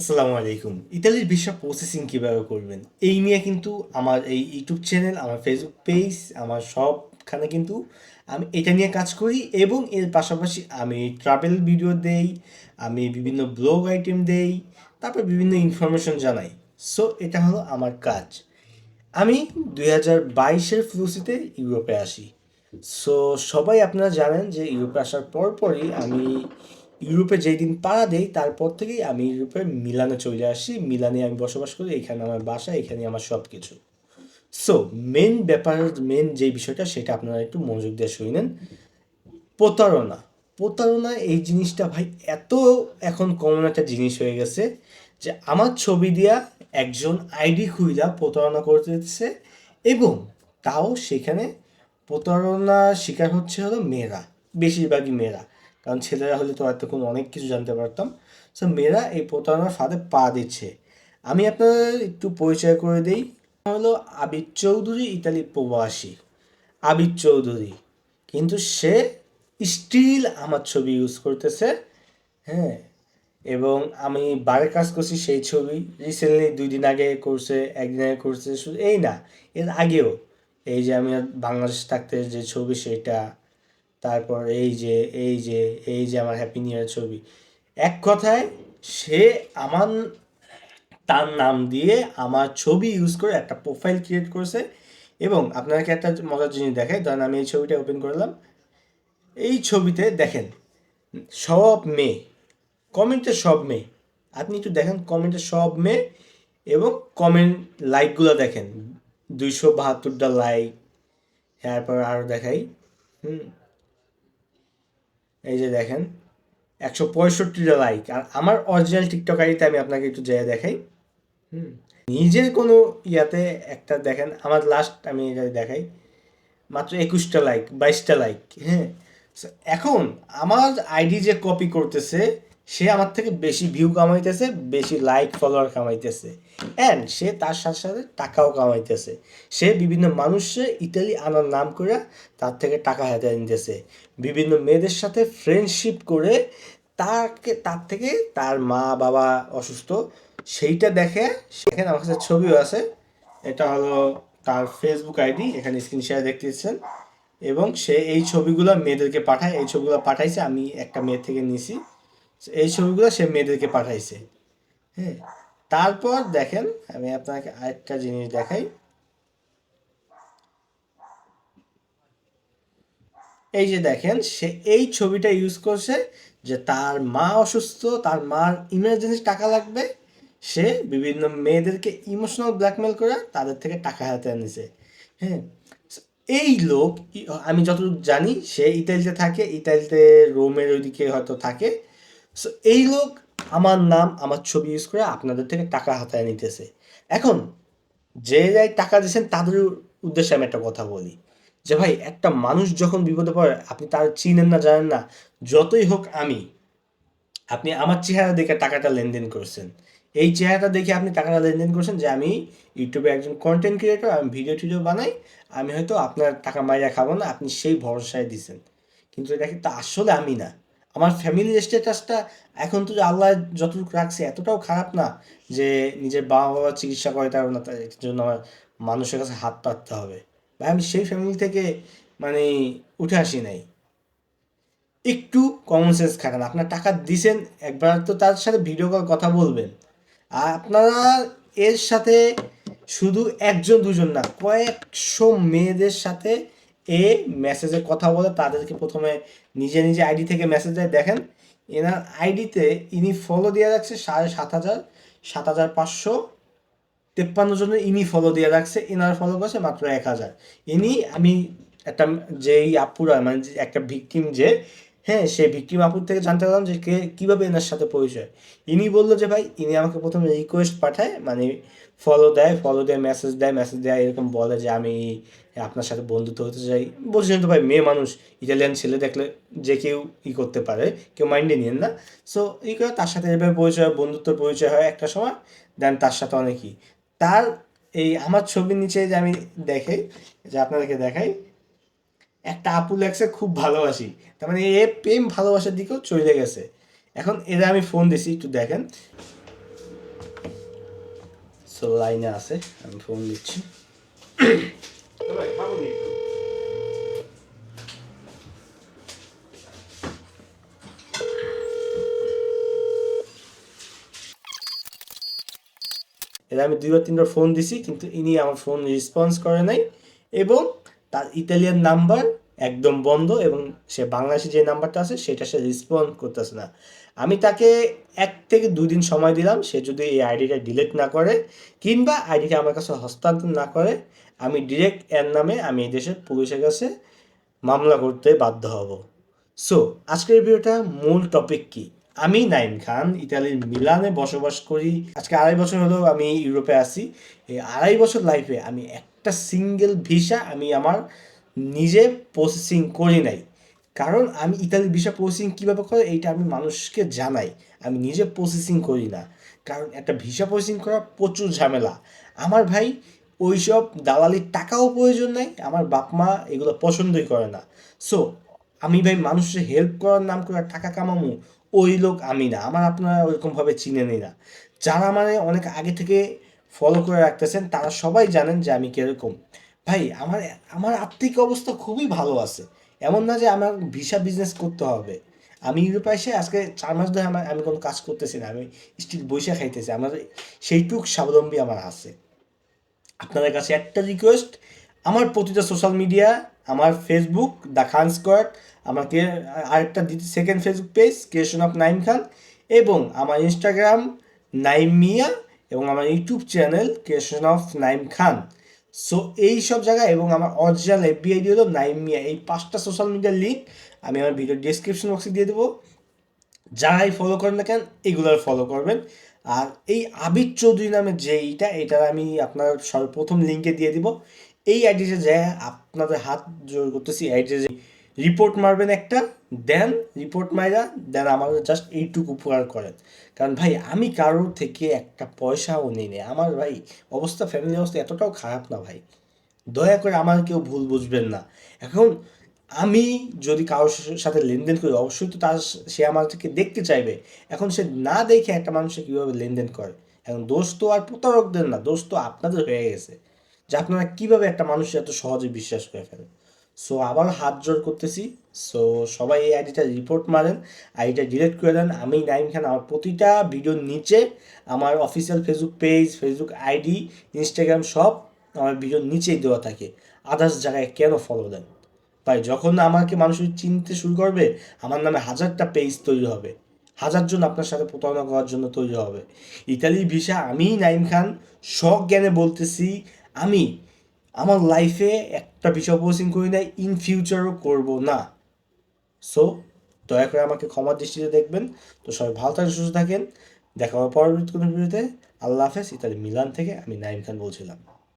আসসালামু আলাইকুম। ইতালির ভিসা প্রসেসিং কীভাবে করবেন? এই নিয়ে কিন্তু আমার এই ইউটিউব চ্যানেল আমার ফেসবুক পেজ আমার সবখানে কিন্তু আমি এটা নিয়ে কাজ করি এবং এর পাশাপাশি আমি ট্রাভেল ভিডিও দেই, আমি বিভিন্ন ব্লগ আইটেম দেই, তারপর বিভিন্ন ইনফরমেশন জানাই। সো এটা হলো আমার কাজ। আমি দুই হাজার বাইশের ফ্লুসিতে ইউরোপে আসি। সো সবাই আপনারা জানেন যে ইউরোপে আসার পরপরই আমি ইউরোপে যেই দিন পাড়া দেই, তারপর থেকেই আমি ইউরোপের মিলানে চলে আসি। মিলানে আমি বসবাস করি, এখানে আমার বাসা, এখানে আমার সব কিছু সো মেন ব্যাপার মেন যে বিষয়টা, সেটা আপনারা একটু মনোযোগ দিয়ে শুনেন প্রতারণা। প্রতারণা, এই জিনিসটা ভাই, এত এখন কমন একটা জিনিস হয়ে গেছে যে, আমার ছবি দিয়া একজন আইডি খুইলা প্রতারণা করতেছে এবং তাও সেখানে প্রতারণার শিকার হচ্ছে হলো মেয়েরা, বেশিরভাগই মেয়েরা। কারণ ছেলেরা হলে তো এতক্ষণ অনেক কিছু জানতে পারতাম। সো মেয়েরা এই প্রতারণার ফাঁদে পা দিচ্ছে। আমি আপনাদের একটু পরিচয় করে দিই। হলো আবির চৌধুরী ইতালি প্রবাসী। আবির চৌধুরী। কিন্তু সে স্টিল আমার ছবি ইউজ করতেছে হ্যাঁ? এবং আমি বারে কাজ করছি সেই ছবি। রিসেন্টলি দুই দিন আগে করছে, একদিন আগে করছে, শুধু এই না, এর আগেও। এই যে আমি বাংলাদেশ থাকতে যে ছবি, সেটা তারপর এই যে এই যে এই যে আমার হ্যাপি নিউ ইয়ার ছবি। এক কথায়, সে আমার, তার নাম দিয়ে আমার ছবি ইউজ করে একটা প্রোফাইল ক্রিয়েট করেছে এবং আপনাকে একটা মজার জিনিস দেখাই। ধরেন আমি এই ছবিটা ওপেন করলাম। এই ছবিতে দেখেন, সব মেয়ে, কমেন্টে সব মেয়ে। আপনি একটু দেখেন, কমেন্টে সব মেয়ে এবং কমেন্ট লাইকগুলো দেখেন। দুইশো বাহাত্তরটা লাইক তারপর আরও দেখাই। হুম। এই যে দেখেন, একশো পঁয়ষট্টিটা লাইক আর আমার অরিজিনাল টিকটক আইডিতে আমি আপনাকে একটু যেয়ে দেখাই। হুম, নিজের কোনো ইয়াতে একটা দেখেন, আমার লাস্ট আমি এটা দেখাই। মাত্র একুশটা লাইক বাইশটা লাইক হ্যাঁ। এখন আমার আইডি যে কপি করতেছে সে আমার থেকে বেশি ভিউ কামাইতেছে, বেশি লাইক ফলোয়ার কামাইতেছে। অ্যান্ড সে তার সাথে সাথে টাকাও কামাইতেছে। সে বিভিন্ন মানুষে ইতালি আনার নাম করে তার থেকে টাকা হাতে নিতেছে। বিভিন্ন মেয়েদের সাথে ফ্রেন্ডশিপ করে তাকে, তার থেকে তার মা বাবা অসুস্থ, সেইটা দেখে সেখানে আমার কাছে ছবিও আছে। এটা হলো তার ফেসবুক আইডি এখানে স্ক্রিন শেয়ার দেখতেছেন এবং সে এই ছবিগুলো মেয়েদেরকে পাঠায়, এই ছবিগুলো পাঠাইছে, আমি একটা মেয়ে থেকে নিছি এই ছবিগুলো সে মেয়েদেরকে পাঠাইছে। হ্যাঁ তারপর দেখেন, আমি আপনাকে আরেকটা জিনিস দেখাই। এই যে দেখেন, সে এই ছবিটা ইউজ করছে যে তার মা অসুস্থ, তার মার ইমার্জেন্সি টাকা লাগবে। সে বিভিন্ন মেয়েদেরকে ইমোশনাল ব্ল্যাকমেল করে তাদের থেকে টাকা হাতে আনিছে। হ্যাঁ এই লোক, আমি যতটুকু জানি, সে ইতালিতে থাকে, ইতালিতে রোমের ওইদিকে হয়তো থাকে। সো এই লোক আমার নাম, আমার ছবি ইউজ করে আপনাদের থেকে টাকা হাতায় নিতেছে। এখন, যে যাই টাকা দিয়েছেন, তাদের উদ্দেশ্যে আমি একটা কথা বলি। যে ভাই, একটা মানুষ যখন বিপদে পড়ে, আপনি তার চিনেন না, জানেন না, যতই হোক আমি, আপনি আমার চেহারা দেখে টাকাটা লেনদেন করছেন। এই চেহারাটা দেখে আপনি টাকাটা লেনদেন করছেন যে আমি ইউটিউবে একজন কন্টেন্ট ক্রিয়েটর আমি ভিডিও টিডিও বানাই, আমি হয়তো আপনার টাকা মাইরা খাব না, আপনি সেই ভরসায় দিছেন। কিন্তু এটা কিন্তু আসলে আমি না। আমার ফ্যামিলির স্ট্যাটাসটা এখন তো আল্লাহ যতটুকু রাখছে এতটাও খারাপ না যে নিজের বাবা বাবা চিকিৎসা করে তার না তার জন্য আমার মানুষের কাছে হাত পাততে হবে। ভাই, আমি সেই ফ্যামিলি থেকে মানে উঠে আসি নাই। একটু কমন সেন্স খাটান, আপনার টাকা দিছেন, একবার তো তার সাথে ভিডিও কল কথা বলবেন। আর আপনারা এর সাথে শুধু একজন, দুজন না, কয়েকশো মেয়েদের সাথে এ মেসেজে কথা বলে, তাদেরকে প্রথমে নিজে নিজে আইডি থেকে মেসেজ দেয়। দেখেন, এনার আইডিতে ইনি ফলো দিয়ে রাখছে সাড়ে সাত হাজার সাত হাজার পাঁচশো তেপ্পান্ন জনের ইনি ফলো দিয়ে রাখছে, এনার ফলো করছে মাত্র এক হাজার। ইনি, আমি একটা যেই আপুরা মানে একটা ভিকটিম যে হ্যাঁ সে ভিকটিম আপুর থেকে জানতে পারলাম যে কে কীভাবে এনার সাথে পরিচয়। ইনি বলল যে ভাই ইনি আমাকে প্রথমে রিকোয়েস্ট পাঠায় মানে ফলো দেয় ফলো দেয় মেসেজ দেয় মেসেজ দেয় এরকম বলে যে আমি আপনার সাথে বন্ধুত্ব হতে চাই। বলছেন তো ভাই মেয়ে মানুষ ইটালিয়ান ছেলে দেখলে যে কেউ ই করতে পারে কেউ মাইন্ডে নিয়েন না। সো ই করে তার সাথে এভাবে পরিচয় হয়, বন্ধুত্ব পরিচয় হয় একটা সময় দেন তার সাথে অনেকই। তার এই আমার ছবির নিচে যে আমি দেখাই যে আপনাদেরকে দেখাই একটা আপু লেখছে, খুব ভালোবাসি। তার মানে এ প্রেম ভালোবাসার দিকেও চলে গেছে। এখন এরা আমি ফোন দিছি, একটু দেখেন। সো লাইনে আছে, আমি ফোন দিচ্ছি। এর আমি দুইবার, তিনবার ফোন দিছি, কিন্তু ইনি আমার ফোন রেসপন্স করে নাই। এবং তার ইতালিয়ান নাম্বার একদম বন্ধ এবং সে বাংলাদেশে যে নাম্বারটা আছে, সেটা সে রেসপন্স করতেছে না। আমি তাকে এক থেকে দুই দিন সময় দিলাম, সে যদি এই আইডিটা ডিলিট না করে কিংবা আইডিটা আমার কাছে হস্তান্তর না করে, আমি ডিরেক্ট এর নামে আমি এই দেশের পুলিশের কাছে মামলা করতে বাধ্য হব। সো আজকের ভিডিওটা মূল টপিক কি? আমি নাইম খান, ইতালির মিলানে বসবাস করি। আজকে আড়াই বছর হলো আমি ইউরোপে আছি। এই আড়াই বছর লাইফে আমি একটা সিঙ্গেল ভিসা আমি আমার নিজে প্রসেসিং করি নাই। কারণ আমি ইতালির ভিসা প্রসেসিং কীভাবে করে, এইটা আমি মানুষকে জানাই। আমি নিজে প্রসেসিং করি না। কারণ একটা ভিসা প্রসেসিং করা প্রচুর ঝামেলা। আমার ভাই ওইসব দালালির টাকাও প্রয়োজন নাই, আমার বাপ মা এগুলো পছন্দই করে না। সো আমি ভাই মানুষের হেল্প করার নাম করে টাকা কামামু, ওই লোক আমি না। আমার আপনারা ওইরকমভাবে চিনে নেই না। যারা মানে অনেক আগে থেকে ফলো করে রাখতেছেন, তারা সবাই জানেন যে আমি কীরকম। ভাই, আমার আমার আর্থিক অবস্থা খুবই ভালো আছে। এমন না যে আমার ভিসা বিজনেস করতে হবে। আমি ইউরোপে এসে আজকে চার মাস ধরে আমার, আমি কোনো কাজ করতেছি না, আমি স্টিল বৈশা খাইতেছি। আমার সেইটুক স্বাবলম্বী আমার আছে। আপনাদের কাছে একটা রিকোয়েস্ট আমার প্রতিটা সোশ্যাল মিডিয়া আমার ফেসবুক দ্য খান স্কোয়াড আমাকে আরেকটা second Facebook page creation of Naim Khan এবং আমার ইনস্টাগ্রাম নাইম মিয়া এবং আমার YouTube channel creation of Naim Khan so এই সব জায়গায় এবং আমার অরিজিনাল দিয়ে হলো নাইম মিয়া এই পাঁচটা সোশ্যাল মিডিয়ার লিঙ্ক আমি আমার ভিডিও ডিসক্রিপশন বক্সে দিয়ে দেবো। যারাই ফলো করেন না কেন এগুলোর ফলো করবেন। আর এই আবির চৌধুরী নামে যে এইটা এটা আমি আপনার সর্বপ্রথম লিঙ্কে দিয়ে দিব। এই অ্যাড্রেসে যে আপনাদের হাত জোর করতেছি আইডিতে রিপোর্ট মারবেন একটা দেন রিপোর্ট মাইরা দেন আমার জাস্ট এইটুকু উপকার করেন। কারণ ভাই, আমি কারোর থেকে একটা পয়সাও নিই নি। আমার ভাই, অবস্থা ফ্যামিলি অবস্থা এতটাও খারাপ না ভাই। দয়া করে আমার কেউ ভুল বুঝবেন না। এখন আমি যদি কারোর সাথে লেনদেন করি, অবশ্যই তো তার সে আমার থেকে দেখতে চাইবে। এখন সে না দেখে একটা মানুষের কীভাবে লেনদেন করে? এখন দোষ তো আর প্রতারকদের না, দোষ তো আপনাদের হয়ে গেছে। যে আপনারা কীভাবে একটা মানুষের এত সহজে বিশ্বাস করে ফেলেন? সো আবার হাত জোর করতেছি। সো সবাই এই আইডিটা রিপোর্ট মারেন, আইডিটা ডিলিট করে দেন। আমি নাইম খান আমার প্রতিটা ভিডিওর নিচে আমার official Facebook page Facebook ID Instagram সব আমার ভিডিওর নিচেই দেওয়া থাকে। আদার্স জায়গায় কেন ফলো দেন? ভাই, যখন আমাকে মানুষ চিনতে শুরু করবে, আমার নামে হাজারটা পেজ তৈরি হবে। হাজারজন আপনার সাথে প্রতারণা করার জন্য তৈরি হবে। ইতালি ভিসা আমি নাইম খান শখ জ্ঞানে বলতেছি, আমি আমার লাইফে একটা বিষয় পোস্টিং করি নাই ইন ফিউচারও করব না। সো দয়া করে আমাকে ক্ষমার দৃষ্টিতে দেখবেন। তো সবাই ভালো থাকেন, সুস্থ থাকেন। দেখা হবে পরবর্তী কোনো ভিডিওতে আল্লাহ হাফেজ। ইতালি মিলান থেকে আমি নাইম খান বলছিলাম।